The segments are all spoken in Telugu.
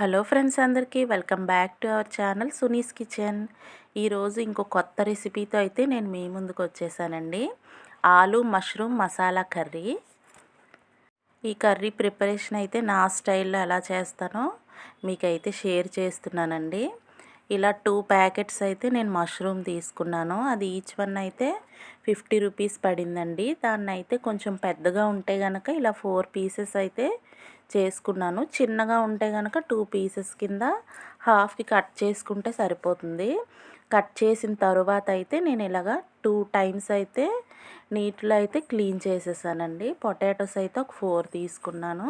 హలో ఫ్రెండ్స్ అందరికీ welcome back to our channel Suni's kitchen. ఈరోజు ఇంకో కొత్త రెసిపీతో అయితే నేను మీ ముందుకు వచ్చేసానండి. Aloo mushroom masala curry. ఈ కర్రీ ప్రిపరేషన్ అయితే నా స్టైల్లో ఎలా చేస్తానో మీకైతే షేర్ చేస్తున్నానండి. ఇలా టూ ప్యాకెట్స్ అయితే నేను మష్రూమ్ తీసుకున్నాను. అది ఈచ్ వన్ అయితే ఫిఫ్టీ రూపీస్ పడిందండి. దాన్ని అయితే కొంచెం పెద్దగా ఉంటే కనుక ఇలా ఫోర్ పీసెస్ అయితే చేసుకున్నాను. చిన్నగా ఉంటే కనుక టూ పీసెస్ కింద హాఫ్కి కట్ చేసుకుంటే సరిపోతుంది. కట్ చేసిన తరువాత అయితే నేను ఇలాగా టూ టైమ్స్ అయితే నీటిలో అయితే క్లీన్ చేసేసానండి. పొటాటోస్ అయితే ఒక ఫోర్ తీసుకున్నాను.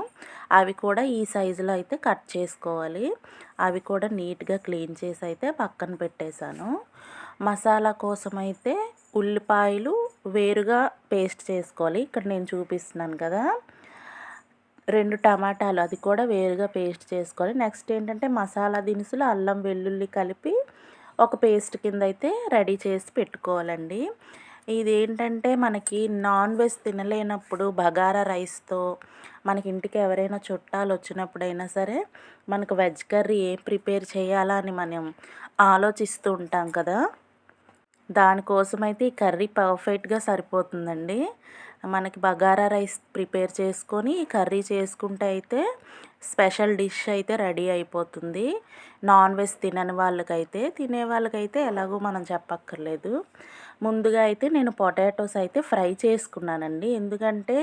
అవి కూడా ఈ సైజులో అయితే కట్ చేసుకోవాలి. అవి కూడా నీట్గా క్లీన్ చేసి అయితే పక్కన పెట్టేశాను. మసాలా కోసం అయితే ఉల్లిపాయలు వేరుగా పేస్ట్ చేసుకోవాలి. ఇక్కడ నేను చూపిస్తున్నాను కదా. రెండు టమాటాలు అది కూడా వేరుగా పేస్ట్ చేసుకోవాలి. నెక్స్ట్ ఏంటంటే మసాలా దినుసులు అల్లం వెల్లుల్లి కలిపి ఒక పేస్ట్ కింద అయితే రెడీ చేసి పెట్టుకోవాలండి. ఇది ఏంటంటే మనకి నాన్ వెజ్ తినలేనప్పుడు బగారా రైస్తో మనకి ఇంటికి ఎవరైనా చుట్టాలు వచ్చినప్పుడైనా సరే మనకు వెజ్ కర్రీ ఏం ప్రిపేర్ చేయాలా అని మనం ఆలోచిస్తూ ఉంటాం కదా. దానికోసం అయితే ఈ కర్రీ పర్ఫెక్ట్గా సరిపోతుందండి. మనకి బగారా రైస్ ప్రిపేర్ చేసుకొని కర్రీ చేసుకుంటే అయితే స్పెషల్ డిష్ అయితే రెడీ అయిపోతుంది. నాన్ వెజ్ తినని వాళ్ళకైతే తినే వాళ్ళకైతే ఎలాగో మనం చెప్పక్కర్లేదు. ముందుగా అయితే నేను పొటాటోస్ అయితే ఫ్రై చేసుకున్నానండి. ఎందుకంటే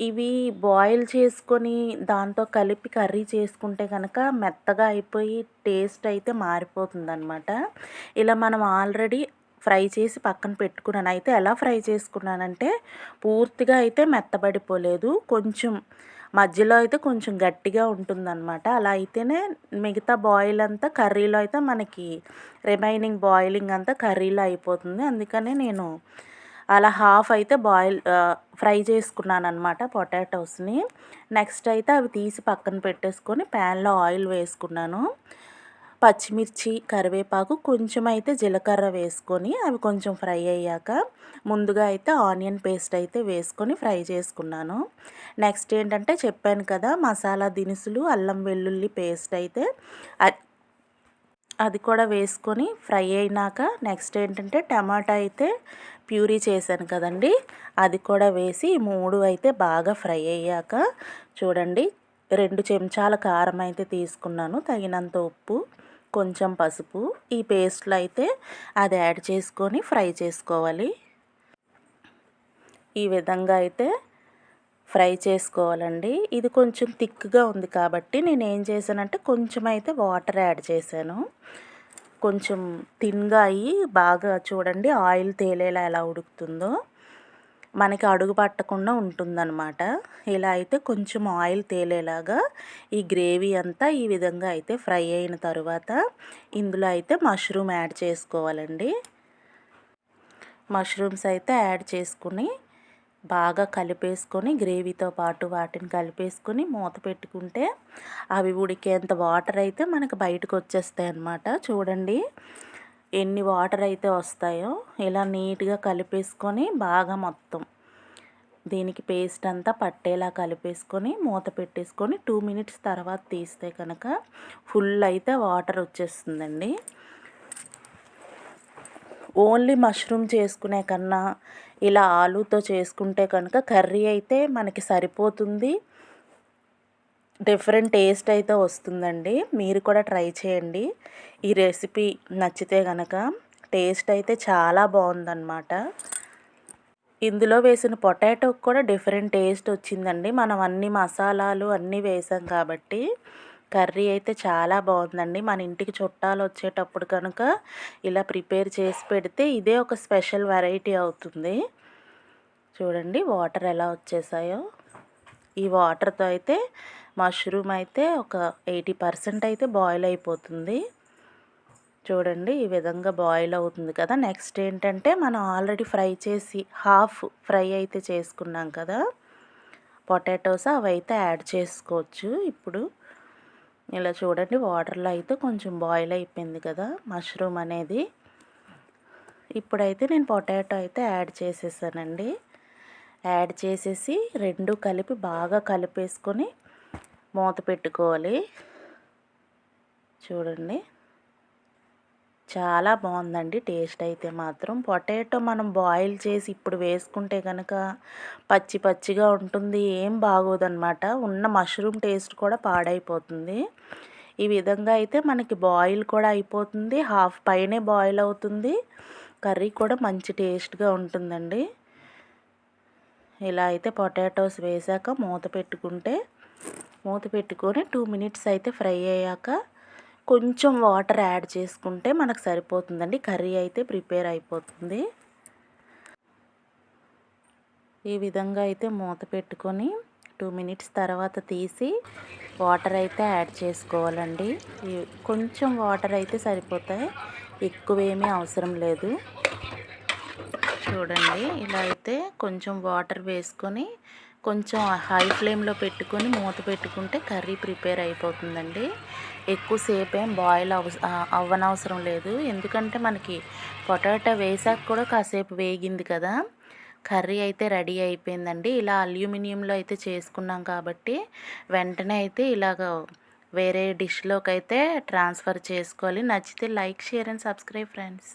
ఇవి బాయిల్ చేసుకొని దాంతో కలిపి కర్రీ చేసుకుంటే కనుక మెత్తగా అయిపోయి టేస్ట్ అయితే మారిపోతుందనమాట ఇలా మనం ఆల్రెడీ ఫ్రై చేసి పక్కన పెట్టుకున్నాను. అయితే ఎలా ఫ్రై చేసుకున్నానంటే పూర్తిగా అయితే మెత్తబడిపోలేదు. కొంచెం మధ్యలో అయితే కొంచెం గట్టిగా ఉంటుందన్నమాట. అలా అయితేనే మిగతా బాయిల్ అంతా కర్రీలో అయితే మనకి రిమైనింగ్ బాయిలింగ్ అంతా కర్రీలో అయిపోతుంది. అందుకనే నేను అలా హాఫ్ అయితే బాయిల్ ఫ్రై చేసుకున్నాను అనమాట పొటాటోస్ని. నెక్స్ట్ అయితే అవి తీసి పక్కన పెట్టేసుకొని ప్యాన్లో ఆయిల్ వేసుకున్నాను. పచ్చిమిర్చి కరివేపాకు కొంచెం అయితే జీలకర్ర వేసుకొని అవి కొంచెం ఫ్రై అయ్యాక ముందుగా అయితే ఆనియన్ పేస్ట్ అయితే వేసుకొని ఫ్రై చేసుకున్నాను. నెక్స్ట్ ఏంటంటే చెప్పాను కదా మసాలా దినుసులు అల్లం వెల్లుల్లి పేస్ట్ అయితే అది కూడా వేసుకొని ఫ్రై అయినాక నెక్స్ట్ ఏంటంటే టమాటా అయితే ప్యూరీ చేశాను కదండి. అది కూడా వేసి మూడు అయితే బాగా ఫ్రై అయ్యాక చూడండి రెండు చెంచాల కారం అయితే తీసుకున్నాను తగినంత ఉప్పు. కొంచెం పసుపు ఈ పేస్ట్లో అయితే అది యాడ్ చేసుకొని ఫ్రై చేసుకోవాలి. ఈ విధంగా అయితే ఫ్రై చేసుకోవాలండి. ఇది కొంచెం థిక్గా ఉంది కాబట్టి నేను ఏం చేశానంటే కొంచెం అయితే వాటర్ యాడ్ చేశాను. కొంచెం థిన్గా అయ్యి బాగా చూడండి ఆయిల్ తేలేలా ఎలా ఉడుకుతుందో. మనకి అడుగు పట్టకుండా ఉంటుందన్నమాట. ఇలా అయితే కొంచెం ఆయిల్ తేలేలాగా ఈ గ్రేవీ అంతా ఈ విధంగా అయితే ఫ్రై అయిన తర్వాత ఇందులో అయితే మష్రూమ్ యాడ్ చేసుకోవాలండి. మష్రూమ్స్ అయితే యాడ్ చేసుకుని బాగా కలిపేసుకొని గ్రేవీతో పాటు వాటిని కలిపేసుకొని మూత పెట్టుకుంటే అవి ఉడికేంత వాటర్ అయితే మనకు బయటకు వచ్చేస్తాయి అన్నమాట చూడండి. ఎన్ని వాటర్ అయితే వస్తాయో ఇలా నీట్గా కలిపేసుకొని బాగా మొత్తం. దీనికి పేస్ట్ అంతా పట్టేలా కలిపేసుకొని మూత పెట్టేసుకొని టూ మినిట్స్ తర్వాత తీస్తే కనుక ఫుల్ అయితే వాటర్ వచ్చేస్తుందండి. ఓన్లీ మష్రూమ్ చేసుకునే కన్నా ఇలా ఆలూతో చేసుకుంటే కనుక కర్రీ అయితే మనకి సరిపోతుంది. డిఫరెంట్ టేస్ట్ అయితే వస్తుందండి. మీరు కూడా ట్రై చేయండి. ఈ రెసిపీ నచ్చితే కనుక టేస్ట్ అయితే చాలా బాగుందన్నమాట. ఇందులో వేసిన పొటాటో కూడా డిఫరెంట్ టేస్ట్ వచ్చిందండి. మనం అన్ని మసాలాలు అన్నీ వేసాం కాబట్టి కర్రీ అయితే చాలా బాగుందండి. మన ఇంటికి చుట్టాలు వచ్చేటప్పుడు కనుక ఇలా ప్రిపేర్ చేసి పెడితే ఇదే ఒక స్పెషల్ వెరైటీ అవుతుంది. చూడండి వాటర్ ఎలా వచ్చేసాయో. ఈ వాటర్తో అయితే మష్రూమ్ అయితే ఒక ఎయిటీ పర్సెంట్ అయితే బాయిల్ అయిపోతుంది. చూడండి ఈ విధంగా బాయిల్ అవుతుంది కదా! నెక్స్ట్ ఏంటంటే మనం ఆల్రెడీ ఫ్రై చేసి హాఫ్ ఫ్రై అయితే చేసుకున్నాం కదా! పొటాటోస్ అవి అయితే యాడ్ చేసుకోవచ్చు. ఇప్పుడు ఇలా చూడండి వాటర్లో అయితే కొంచెం బాయిల్ అయిపోయింది కదా మష్రూమ్ అనేది. ఇప్పుడైతే నేను పొటాటో అయితే యాడ్ చేసేసానండి. యాడ్ చేసేసి రెండు కలిపి బాగా కలిపేసుకొని మూత పెట్టుకోవాలి. చూడండి. చాలా బాగుందండి టేస్ట్ అయితే మాత్రం. పొటాటో మనం బాయిల్ చేసి ఇప్పుడు వేసుకుంటే కనుక పచ్చి పచ్చిగా ఉంటుంది ఏం బాగోదన్నమాట. ఉన్న మష్రూమ్ టేస్ట్ కూడా పాడైపోతుంది. ఈ విధంగా అయితే మనకి బాయిల్ కూడా అయిపోతుంది హాఫ్ పైనే బాయిల్ అవుతుంది. కర్రీ కూడా మంచి టేస్ట్గా ఉంటుందండి. ఇలా అయితే పొటాటోస్ వేసాక మూత పెట్టుకుంటే మూత పెట్టుకొని టూ మినిట్స్ అయితే ఫ్రై అయ్యాక కొంచెం వాటర్ యాడ్ చేసుకుంటే మనకు సరిపోతుందండి. కర్రీ అయితే ప్రిపేర్ అయిపోతుంది. ఈ విధంగా అయితే మూత పెట్టుకొని టూ మినిట్స్ తర్వాత తీసి వాటర్ అయితే యాడ్ చేసుకోవాలండి. కొంచెం వాటర్ అయితే సరిపోతాయి. ఎక్కువేమీ అవసరం లేదు. చూడండి. ఇలా అయితే కొంచెం వాటర్ వేసుకొని కొంచెం హై ఫ్లేమ్లో పెట్టుకొని మూత పెట్టుకుంటే కర్రీ ప్రిపేర్ అయిపోతుందండి. ఎక్కువసేపు ఏం బాయిల్ అవ అవ్వనవసరం లేదు. ఎందుకంటే మనకి పొటాటో వేసాక కూడా కాసేపు వేగింది కదా. కర్రీ అయితే రెడీ అయిపోయిందండి. ఇలా అల్యూమినియంలో అయితే చేసుకున్నాం కాబట్టి వెంటనే అయితే ఇలాగ వేరే డిష్లోకి అయితే ట్రాన్స్ఫర్ చేసుకోవాలి. నచ్చితే like share and subscribe friends.